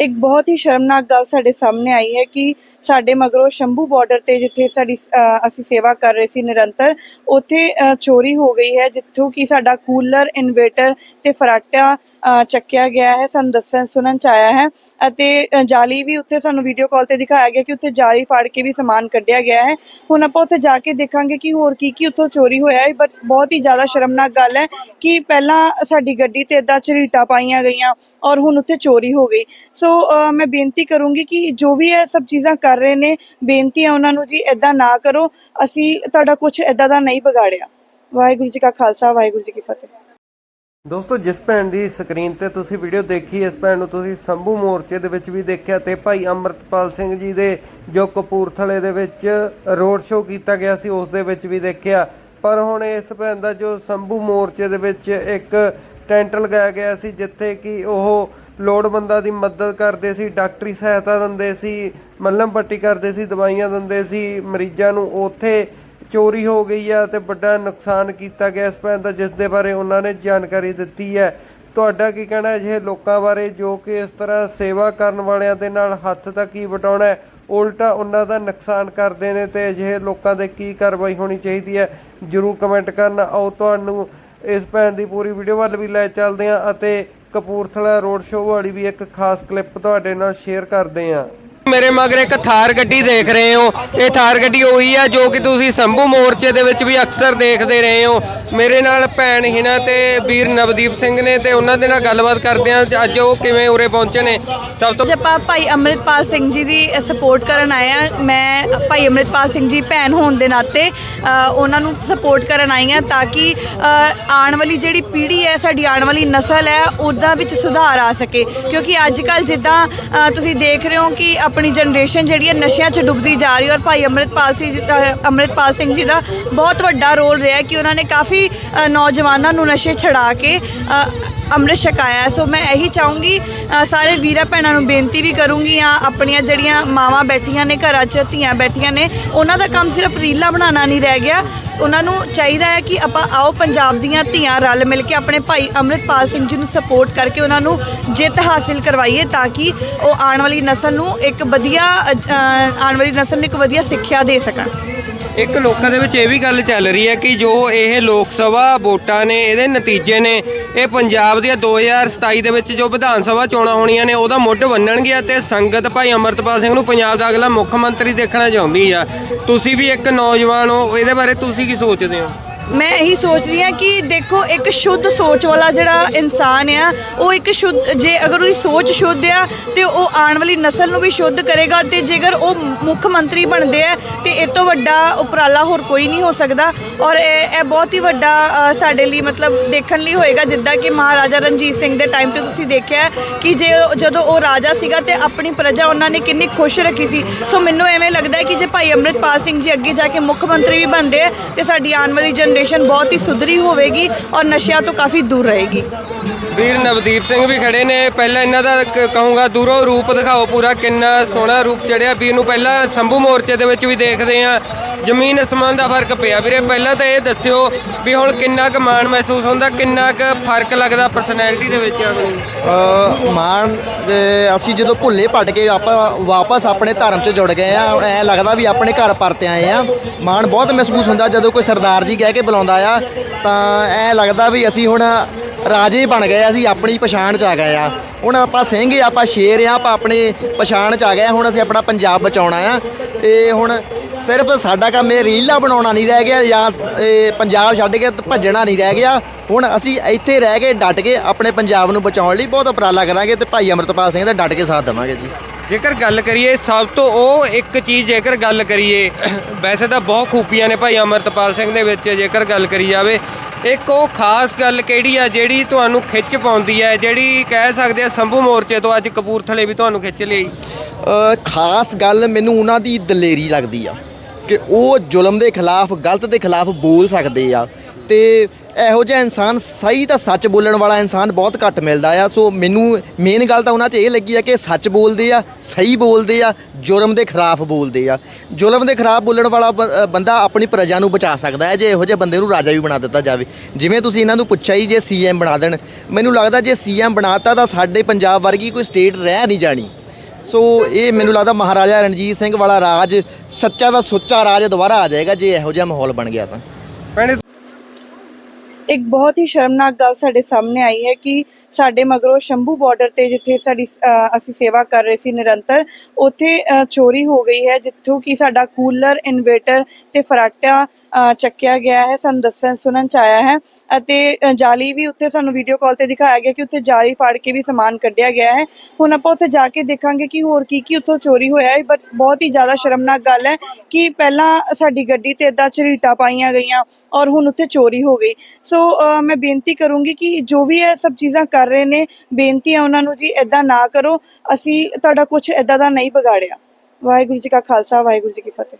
ਇੱਕ ਬਹੁਤ ਹੀ ਸ਼ਰਮਨਾਕ ਗੱਲ ਸਾਡੇ ਸਾਹਮਣੇ ਆਈ ਹੈ ਕਿ ਸਾਡੇ ਮਗਰੋਂ ਸ਼ੰਭੂ ਬਾਰਡਰ ਤੇ ਜਿੱਥੇ ਸਾਡੀ ਅਸੀਂ ਸੇਵਾ ਕਰ ਰਹੇ ਸੀ ਨਿਰੰਤਰ, ਉੱਥੇ ਚੋਰੀ ਹੋ ਗਈ ਹੈ, ਜਿੱਥੋਂ ਕਿ ਸਾਡਾ ਕੂਲਰ, ਇਨਵੇਟਰ ਤੇ ਫਰਾਟਾ ਚੱਕਿਆ ਗਿਆ ਹੈ, ਸਾਨੂੰ ਦੱਸਣ ਸੁਣਨ ਚ ਆਇਆ ਹੈ ਅਤੇ ਜਾਲੀ ਵੀ ਉੱਥੇ ਸਾਨੂੰ ਵੀਡੀਓ ਕਾਲ ਤੇ ਦਿਖਾਇਆ ਗਿਆ ਕਿ ਉੱਥੇ ਜਾਲੀ ਫਾੜ ਕੇ ਵੀ ਸਮਾਨ ਕੱਢਿਆ ਗਿਆ ਹੈ। ਹੁਣ ਆਪਾਂ ਉੱਥੇ ਜਾ ਕੇ ਦੇਖਾਂਗੇ ਕਿ ਹੋਰ ਕੀ ਕੀ ਉੱਥੋਂ ਚੋਰੀ ਹੋਇਆ ਹੈ ਬਟ ਬਹੁਤ ਹੀ ਜ਼ਿਆਦਾ ਸ਼ਰਮਨਾਕ ਗੱਲ ਹੈ ਕਿ ਪਹਿਲਾਂ ਸਾਡੀ ਗੱਡੀ ਤੇ ਇਦਾਂ ਝਰੀਟਾਂ ਪਾਈਆਂ ਗਈਆਂ ਔਰ ਹੁਣ ਉੱਥੇ ਚੋਰੀ ਹੋ ਗਈ। ਸੋ ਮੈਂ ਬੇਨਤੀ ਕਰੂੰਗੀ ਕਿ ਜੋ ਵੀ ਇਹ ਸਭ ਚੀਜ਼ਾਂ ਕਰ ਰਹੇ ਨੇ, ਬੇਨਤੀ ਹੈ ਉਹਨਾਂ ਨੂੰ ਜੀ ਇਦਾਂ ਨਾ ਕਰੋ। ਅਸੀਂ ਤੁਹਾਡਾ ਕੁਝ ਇਦਾਂ ਦਾ ਨਹੀਂ ਵਿਗਾੜਿਆ। ਵਾਹਿਗੁਰੂ ਜੀ ਕਾ ਖਾਲਸਾ, ਵਾਹਿਗੁਰੂ ਜੀ ਕੀ ਫਤਿਹ। ਦੋਸਤੋ, ਜਿਸ ਭੈਣ ਦੀ ਸਕਰੀਨ ਤੇ ਤੁਸੀਂ ਵੀਡੀਓ ਦੇਖੀ, ਇਸ ਭੈਣ ਨੂੰ ਤੁਸੀਂ ਸੰਭੂ ਮੋਰਚੇ ਦੇ ਵਿੱਚ ਵੀ ਦੇਖਿਆ ਤੇ ਭਾਈ ਅਮਰਤਪਾਲ ਸਿੰਘ ਜੀ ਦੇ ਜੋ ਕਪੂਰਥਲੇ ਦੇ ਵਿੱਚ ਰੋਡ ਸ਼ੋਅ ਕੀਤਾ ਗਿਆ ਸੀ, ਉਸ ਦੇ ਵਿੱਚ ਵੀ ਦੇਖਿਆ। ਪਰ ਹੁਣ ਇਸ ਭੈਣ ਦਾ ਜੋ ਸੰਭੂ ਮੋਰਚੇ ਦੇ ਵਿੱਚ ਇੱਕ ਟੈਂਟ ਲਗਾਇਆ ਗਿਆ ਸੀ, ਜਿੱਥੇ ਕਿ ਉਹ ਲੋੜਵੰਦਾਂ ਦੀ ਮਦਦ ਕਰਦੇ ਸੀ, ਡਾਕਟਰੀ ਸਹਾਇਤਾ ਦਿੰਦੇ ਸੀ, ਮੱਲਮ ਪੱਟੀ ਕਰਦੇ ਸੀ, ਦਵਾਈਆਂ ਦਿੰਦੇ ਸੀ, ਮਰੀਜ਼ਾਂ ਨੂੰ ਉੱਥੇ ਚੋਰੀ ਹੋ ਗਈ ਆ ਤੇ ਵੱਡਾ ਨੁਕਸਾਨ ਕੀਤਾ ਗਿਆ ਇਸ ਭੈਣ ਦਾ, ਜਿਸ ਦੇ ਬਾਰੇ ਉਹਨਾਂ ਨੇ ਜਾਣਕਾਰੀ ਦਿੱਤੀ ਹੈ। ਤੁਹਾਡਾ ਕੀ ਕਹਿਣਾ ਹੈ ਅਜਿਹੇ ਲੋਕਾਂ ਬਾਰੇ ਜੋ ਕਿ ਇਸ ਤਰ੍ਹਾਂ ਸੇਵਾ ਕਰਨ ਵਾਲਿਆਂ ਦੇ ਨਾਲ ਹੱਥ ਤੱਕ ਕੀ ਵਟਾਉਣਾ ਹੈ? ਉਲਟਾ ਉਹਨਾਂ ਦਾ ਨੁਕਸਾਨ ਕਰਦੇ ਨੇ ਤੇ ਅਜਿਹੇ ਲੋਕਾਂ ਦੇ ਕੀ ਕਾਰਵਾਈ ਹੋਣੀ ਚਾਹੀਦੀ ਹੈ? ਜਰੂਰ ਕਮੈਂਟ ਕਰਨਾ ਆਓ। ਤੁਹਾਨੂੰ ਇਸ ਭੈਣ ਦੀ ਪੂਰੀ ਵੀਡੀਓ ਵੱਲ ਵੀ ਲੈ ਚੱਲਦੇ ਹਾਂ ਅਤੇ ਕਪੂਰਥਲਾ ਰੋਡ ਸ਼ੋਅ ਵਾਲੀ ਵੀ ਇੱਕ ਖਾਸ ਕਲਿੱਪ ਤੁਹਾਡੇ ਨਾਲ ਸ਼ੇਅਰ ਕਰਦੇ ਹਾਂ। ਮੇਰੇ ਮਗਰ ਇੱਕ ਥਾਰ ਗੱਡੀ ਦੇਖ ਰਹੇ ਹੋ। ਇਹ ਥਾਰ ਗੱਡੀ ਉਹੀ ਆ ਜੋ ਕਿ ਤੁਸੀਂ ਸੰਭੂ ਮੋਰਚੇ ਦੇ ਵਿੱਚ ਵੀ ਅਕਸਰ ਦੇਖਦੇ ਰਹੇ ਹੋ। ਮੇਰੇ ਨਾਲ ਭੈਣ ਹਿਨਾ ਤੇ ਵੀਰ ਨਵਦੀਪ ਸਿੰਘ ਨੇ ਤੇ ਉਹਨਾਂ ਦੇ ਨਾਲ ਗੱਲਬਾਤ ਕਰਦੇ ਆ ਅੱਜ ਉਹ ਕਿਵੇਂ ਉਰੇ ਪਹੁੰਚੇ ਨੇ? ਸਭ ਤੋਂ ਅੱਜ ਭਾਈ ਅੰਮ੍ਰਿਤਪਾਲ ਸਿੰਘ ਜੀ ਦੀ ਸਪੋਰਟ ਕਰਨ ਆਏ ਆ ਮੈਂ ਭਾਈ ਅੰਮ੍ਰਿਤਪਾਲ ਸਿੰਘ ਜੀ ਭੈਣ ਹੋਣ ਦੇ ਨਾਤੇ ਉਹਨਾਂ ਨੂੰ ਸਪੋਰਟ ਕਰਨ ਆਈ ਆ ਤਾਂ ਕਿ ਆਉਣ ਵਾਲੀ ਜਿਹੜੀ ਪੀੜ੍ਹੀ ਹੈ, ਸਾਡੀ ਆਉਣ ਵਾਲੀ ਨਸਲ ਹੈ, ਉਹਦਾ ਵਿੱਚ ਸੁਧਾਰ ਆ ਸਕੇ। ਕਿਉਂਕਿ ਅੱਜ ਕੱਲ ਜਿੱਦਾਂ ਤੁਸੀਂ ਦੇਖ ਰਹੇ ਹੋ ਕਿ ਆਪਣੀ ਜਨਰੇਸ਼ਨ ਜਿਹੜੀ ਹੈ ਨਸ਼ਿਆਂ 'ਚ ਡੁੱਬਦੀ ਜਾ ਰਹੀ ਹੈ ਔਰ ਭਾਈ ਅੰਮ੍ਰਿਤਪਾਲ ਸਿੰਘ ਜੀ- ਅੰਮ੍ਰਿਤਪਾਲ ਸਿੰਘ ਜੀ ਦਾ ਬਹੁਤ ਵੱਡਾ ਰੋਲ ਰਿਹਾ ਕਿ ਉਹਨਾਂ ਨੇ ਕਾਫੀ ਨੌਜਵਾਨਾਂ ਨੂੰ ਨਸ਼ੇ ਛਡਾ ਕੇ ਅੰਮ੍ਰਿਤ ਛਕਾਇਆ ਸੋ ਮੈਂ ਇਹੀ ਚਾਹੂੰਗੀ ਅ, ਸਾਰੇ ਵੀਰਾਂ ਭੈਣਾਂ ਨੂੰ ਬੇਨਤੀ ਵੀ ਕਰੂੰਗੀ ਆ ਆਪਣੀਆਂ ਜਿਹੜੀਆਂ ਮਾਵਾਂ ਬੈਠੀਆਂ ਨੇ ਘਰਾਂ 'ਚ ਧੀਆਂ ਬੈਠੀਆਂ ਨੇ ਉਹਨਾਂ ਦਾ ਕੰਮ ਸਿਰਫ ਰੀਲਾਂ ਬਣਾਉਣਾ ਨਹੀਂ ਰਹਿ ਗਿਆ। ਉਹਨਾਂ ਨੂੰ ਚਾਹੀਦਾ ਹੈ ਕਿ ਆਪਾਂ ਆਓ ਪੰਜਾਬ ਦੀਆਂ ਧੀਆਂ ਰਲ ਮਿਲ ਕੇ ਆਪਣੇ ਭਾਈ ਅੰਮ੍ਰਿਤਪਾਲ ਸਿੰਘ ਜੀ ਨੂੰ ਸਪੋਰਟ ਕਰਕੇ ਉਹਨਾਂ ਨੂੰ ਜਿੱਤ ਹਾਸਿਲ ਕਰਵਾਈਏ ਤਾਂ ਕਿ ਉਹ ਆਉਣ ਵਾਲੀ ਨਸਲ ਨੂੰ ਇੱਕ ਵਧੀਆ ਅ, ਅ, ਆਉਣ ਵਾਲੀ ਨਸਲ ਨੂੰ ਇੱਕ ਵਧੀਆ ਸਿੱਖਿਆ ਦੇ ਸਕਣ। ਇੱਕ ਲੋਕਾਂ ਦੇ ਵਿੱਚ ਇਹ ਵੀ ਗੱਲ ਚੱਲ ਰਹੀ ਹੈ ਕਿ ਜੋ ਇਹ ਲੋਕ ਸਭਾ ਵੋਟਾਂ ਨੇ, ਇਹਦੇ ਨਤੀਜੇ ਨੇ, ਇਹ ਪੰਜਾਬ ਦੀਆਂ 2027 ਦੇ ਵਿੱਚ ਜੋ ਵਿਧਾਨ ਸਭਾ ਚੋਣਾਂ ਹੋਣੀਆਂ ਨੇ, ਉਹਦਾ ਮੁੱਢ ਬੰਨਣਗੀਆਂ ਤੇ ਸੰਗਤ ਭਾਈ ਅਮਰਤਪਾਲ ਸਿੰਘ ਨੂੰ ਪੰਜਾਬ ਦਾ ਅਗਲਾ ਮੁੱਖ ਮੰਤਰੀ ਦੇਖਣਾ ਚਾਹੁੰਦੀ ਆ। ਤੁਸੀਂ ਵੀ ਇੱਕ ਨੌਜਵਾਨ ਹੋ, ਇਹਦੇ ਬਾਰੇ ਤੁਸੀਂ ਕੀ ਸੋਚਦੇ ਹੋ? ਮੈਂ ਇਹੀ ਸੋਚ ਰਹੀ ਹਾਂ ਕਿ ਦੇਖੋ ਇੱਕ ਸ਼ੁੱਧ ਸੋਚ ਵਾਲਾ ਜਿਹੜਾ ਇਨਸਾਨ ਆ ਉਹ ਇੱਕ ਸ਼ੁੱਧ ਜੇ ਅਗਰ ਉਹਦੀ ਸੋਚ ਸ਼ੁੱਧ ਆ ਤੇ ਉਹ ਆਉਣ ਵਾਲੀ ਨਸਲ ਨੂੰ ਵੀ ਸ਼ੁੱਧ ਕਰੇਗਾ ਤੇ ਜੇਕਰ ਉਹ ਮੁੱਖ ਮੰਤਰੀ ਬਣਦੇ ਆ ਤੇ ਇਹ ਤੋਂ ਵੱਡਾ ਉਪਰਾਲਾ ਹੋਰ ਕੋਈ ਨਹੀਂ ਹੋ ਸਕਦਾ। ਔਰ ਇਹ ਇਹ ਬਹੁਤ ਹੀ ਵੱਡਾ ਅ, ਸਾਡੇ ਲਈ ਮਤਲਬ ਦੇਖਣ ਲਈ ਹੋਏਗਾ ਜਿੱਦਾਂ ਕਿ ਮਹਾਰਾਜਾ ਰਣਜੀਤ ਸਿੰਘ ਦੇ ਟਾਈਮ ਤੇ ਤੁਸੀਂ ਦੇਖਿਆ ਕਿ ਜੇ ਜਦੋਂ ਉਹ ਰਾਜਾ ਸੀਗਾ ਤੇ ਆਪਣੀ ਪ੍ਰਜਾ ਉਹਨਾਂ ਨੇ ਕਿੰਨੀ ਖੁਸ਼ ਰੱਖੀ ਸੀ। ਸੋ ਮੈਨੂੰ ਐਵੇਂ ਲੱਗਦਾ ਹੈ ਕਿ ਜੇ ਭਾਈ ਅੰਮ੍ਰਿਤਪਾਲ ਸਿੰਘ ਜੀ ਅੱਗੇ ਜਾ ਕੇ ਮੁੱਖ ਮੰਤਰੀ ਵੀ ਬਣਦੇ ਆ ਤੇ ਸਾਡੀ ਆਉਣ ਵਾਲੀ ਜਨ ਜਨਰੇਸ਼ਨ ਬਹੁਤ ਹੀ ਸੁਧਰੀ ਹੋਵੇਗੀ ਔਰ ਨਸ਼ਿਆਂ ਤੋਂ ਕਾਫੀ ਦੂਰ ਰਹੇਗੀ। ਵੀਰ, ਨਵਦੀਪ ਸਿੰਘ ਵੀ ਖੜੇ ਨੇ। ਪਹਿਲਾਂ ਇਹਨਾਂ ਦਾ ਕ- ਕਹੂੰਗਾ ਦੂਰੋਂ ਰੂਪ ਦਿਖਾਓ ਪੂਰਾ। ਕਿੰਨਾ ਸੋਹਣਾ ਰੂਪ ਚੜਿਆ। ਵੀਰ ਨੂੰ ਪਹਿਲਾਂ ਸੰਭੂ ਮੋਰਚੇ ਦੇ ਵਿੱਚ ਵੀ ਦੇਖਦੇ ਆ ਜ਼ਮੀਨ ਅਸਮਾਨ ਦਾ ਫ਼ਰਕ ਪਿਆ ਵੀਰੇ। ਪਹਿਲਾਂ ਤਾਂ ਇਹ ਦੱਸਿਓ ਵੀ ਹੁਣ ਕਿੰਨਾ ਕੁ ਮਾਣ ਮਹਿਸੂਸ ਹੁੰਦਾ ਕਿੰਨਾ ਕੁ ਫ਼ਰਕ ਲੱਗਦਾ ਪਰਸਨੈਲਿਟੀ ਦੇ ਵਿੱਚ ਆਪਣੀ ਅ, ਮਾਣ ਦੇ ਅਸੀਂ ਜਦੋਂ ਭੁੱਲੇ ਭੱਟ ਕੇ ਆਪਾਂ ਵਾਪਸ ਆਪਣੇ ਧਰਮ 'ਚ ਜੁੜ ਗਏ ਆ ਹੁਣ ਐ ਲੱਗਦਾ ਵੀ ਆਪਣੇ ਘਰ ਪਰਤੇ ਆਏ ਆ। ਮਾਣ ਬਹੁਤ ਮਹਿਸੂਸ ਹੁੰਦਾ ਜਦੋਂ ਕੋਈ ਸਰਦਾਰ ਜੀ ਕਹਿ ਕੇ ਬੁਲਾਉਂਦਾ ਆ ਤਾਂ ਐ ਲੱਗਦਾ ਵੀ ਅਸੀਂ ਹੁਣ ਰਾਜੇ ਬਣ ਗਏ ਆ, ਅਸੀਂ ਆਪਣੀ ਪਛਾਣ 'ਚ ਆ ਗਏ ਆ। ਹੁਣ ਆਪਾਂ ਸਿੰਘ ਆ ਆਪਾਂ ਸ਼ੇਰ ਆ ਆਪਾਂ ਆਪਣੀ ਪਛਾਣ 'ਚ ਆ ਗਏ ਆ ਹੁਣ ਅਸੀਂ ਆਪਣਾ ਪੰਜਾਬ ਬਚਾਉਣਾ ਆ। ਤੇ ਹੁਣ ਸਿਰਫ ਸਾਡਾ ਕੰਮ ਇਹ ਰੀਲਾਂ ਬਣਾਉਣਾ ਨਹੀਂ ਰਹਿ ਗਿਆ ਜਾਂ ਇਹ ਪੰਜਾਬ ਛੱਡ ਕੇ ਭੱਜਣਾ ਨਹੀਂ ਰਹਿ ਗਿਆ। ਹੁਣ ਅਸੀਂ ਇੱਥੇ ਰਹਿ ਕੇ ਡਟ ਕੇ ਆਪਣੇ ਪੰਜਾਬ ਨੂੰ ਬਚਾਉਣ ਲਈ ਬਹੁਤ ਉਪਰਾਲਾ ਕਰਾਂਗੇ ਤੇ ਭਾਈ ਅਮਰਤਪਾਲ ਸਿੰਘ ਦਾ ਡਟ ਕੇ ਸਾਥ ਦੇਵਾਂਗੇ ਜੀ। ਜੇਕਰ ਗੱਲ ਕਰੀਏ ਸਭ ਤੋਂ ਉਹ ਇੱਕ ਚੀਜ਼ ਜੇਕਰ ਗੱਲ ਕਰੀਏ ਵੈਸੇ ਤਾਂ ਬਹੁਤ ਖੂਬੀਆਂ ਨੇ ਭਾਈ ਅਮਰਤਪਾਲ ਸਿੰਘ ਦੇ ਵਿੱਚ ਜੇਕਰ ਗੱਲ ਕਰੀ ਜਾਵੇ ਇੱਕ ਉਹ ਖਾਸ ਗੱਲ ਕਿਹੜੀ ਆ ਜਿਹੜੀ ਤੁਹਾਨੂੰ ਖਿੱਚ ਪਾਉਂਦੀ ਹੈ ਜਿਹੜੀ ਕਹਿ ਸਕਦੇ ਆ ਸੰਭੂ ਮੋਰਚੇ ਤੋਂ ਅੱਜ ਕਪੂਰਥਲੇ ਵੀ ਤੁਹਾਨੂੰ ਖਿੱਚ ਲਈ ਖਾਸ ਗੱਲ ਮੈਨੂੰ ਉਹਨਾਂ ਦੀ ਦਲੇਰੀ ਲੱਗਦੀ ਆ। ਕਿ ਉਹ ਜ਼ੁਲਮ ਦੇ ਖਿਲਾਫ, ਗਲਤ ਦੇ ਖਿਲਾਫ ਬੋਲ ਸਕਦੇ ਆ। ਤੇ ਇਹੋ ਜਿਹਾ ਇਨਸਾਨ ਸਹੀ ਤਾਂ ਸੱਚ ਬੋਲਣ ਵਾਲਾ ਇਨਸਾਨ ਬਹੁਤ ਘੱਟ ਮਿਲਦਾ ਆ। ਸੋ ਮੈਨੂੰ ਮੇਨ ਗੱਲ ਤਾਂ ਉਹਨਾਂ 'ਚ ਇਹ ਲੱਗੀ ਆ ਕਿ ਸੱਚ ਬੋਲਦੇ ਆ, ਸਹੀ ਬੋਲਦੇ ਆ, ਜ਼ੁਲਮ ਦੇ ਖਿਲਾਫ ਬੋਲਦੇ ਆ। ਜ਼ੁਲਮ ਦੇ ਖਿਲਾਫ ਬੋਲਣ ਵਾਲਾ ਬ- ਬੰਦਾ ਆਪਣੀ ਪ੍ਰਜਾ ਨੂੰ ਬਚਾ ਸਕਦਾ ਹੈ, ਜੇ ਇਹੋ ਜਿਹੇ ਬੰਦੇ ਨੂੰ ਰਾਜਾ ਵੀ ਬਣਾ ਦਿੱਤਾ ਜਾਵੇ। ਜਿਵੇਂ ਤੁਸੀਂ ਇਹਨਾਂ ਨੂੰ ਪੁੱਛਿਆ ਹੀ ਜੇ ਸੀਐਮ ਬਣਾ ਦੇਣ, ਮੈਨੂੰ ਲੱਗਦਾ ਜੇ ਸੀਐਮ ਬਣਾਤਾ ਤਾਂ ਸਾਡੇ ਪੰਜਾਬ ਵਰਗੀ ਕੋਈ ਸਟੇਟ ਰਹਿ ਨਹੀਂ ਜਾਣੀ। ਸੋ ਇਹ ਮੈਨੂੰ ਲੱਗਦਾ ਮਹਾਰਾਜਾ ਰਣਜੀਤ ਸਿੰਘ ਵਾਲਾ ਰਾਜ ਸੱਚਾ ਦਾ ਸੁੱਚਾ ਰਾਜ ਦੁਬਾਰਾ ਆ ਜਾਏਗਾ ਜੇ ਇਹੋ ਜਿਹਾ ਮਾਹੌਲ ਬਣ ਗਿਆ ਤਾਂ। ਭੈਣੇ ਇੱਕ ਬਹੁਤ ਹੀ ਸ਼ਰਮਨਾਕ ਗੱਲ ਸਾਡੇ ਸਾਹਮਣੇ ਆਈ ਹੈ ਕਿ ਸਾਡੇ ਮਗਰੋਂ ਸ਼ੰਭੂ ਬਾਰਡਰ ਤੇ ਜਿੱਥੇ ਸਾਡੀ ਅ, ਅਸੀਂ ਸੇਵਾ ਕਰ ਰਹੇ ਸੀ ਨਿਰੰਤਰ ਉੱਥੇ ਅ, ਚੋਰੀ ਹੋ ਗਈ ਹੈ ਜਿੱਥੋਂ ਕਿ ਸਾਡਾ ਕੂਲਰ ਇਨਵੇਟਰ ਤੇ ਫਰਾਟਾ ਚੱਕਿਆ ਗਿਆ ਹੈ, ਸਾਨੂੰ ਦੱਸਣ, ਸੁਣਨ ਚ ਆਇਆ ਹੈ ਅਤੇ ਜਾਲੀ ਵੀ ਉੱਥੇ ਸਾਨੂੰ ਵੀਡੀਓ ਕਾਲ ਤੇ ਦਿਖਾਇਆ ਗਿਆ ਕਿ ਉੱਥੇ ਜਾਲੀ ਫਾੜ ਕੇ ਵੀ ਸਮਾਨ ਕੱਢਿਆ ਗਿਆ ਹੈ। ਹੁਣ ਆਪਾਂ ਉੱਥੇ ਜਾ ਕੇ ਦੇਖਾਂਗੇ ਕਿ ਹੋਰ ਕੀ ਕੀ ਉੱਥੋਂ ਚੋਰੀ ਹੋਇਆ ਹੈ ਬਟ ਬਹੁਤ ਹੀ ਜ਼ਿਆਦਾ ਸ਼ਰਮਨਾਕ ਗੱਲ ਹੈ ਕਿ ਪਹਿਲਾਂ ਸਾਡੀ ਗੱਡੀ ਤੇ ਇਦਾਂ ਝਰੀਟਾਂ ਪਾਈਆਂ ਗਈਆਂ ਔਰ ਹੁਣ ਉੱਥੇ ਚੋਰੀ ਹੋ ਗਈ। ਸੋ ਮੈਂ ਬੇਨਤੀ ਕਰੂੰਗੀ ਕਿ ਜੋ ਵੀ ਇਹ ਸਭ ਚੀਜ਼ਾਂ ਕਰ ਰਹੇ ਨੇ, ਬੇਨਤੀ ਹੈ ਉਹਨਾਂ ਨੂੰ ਜੀ ਇਦਾਂ ਨਾ ਕਰੋ, ਅਸੀਂ ਤੁਹਾਡਾ ਕੁਝ ਇਦਾਂ ਦਾ ਨਹੀਂ ਵਿਗਾੜਿਆ। ਵਾਹਿਗੁਰੂ ਜੀ ਕਾ ਖਾਲਸਾ, ਵਾਹਿਗੁਰੂ ਜੀ ਕੀ ਫਤਿਹ।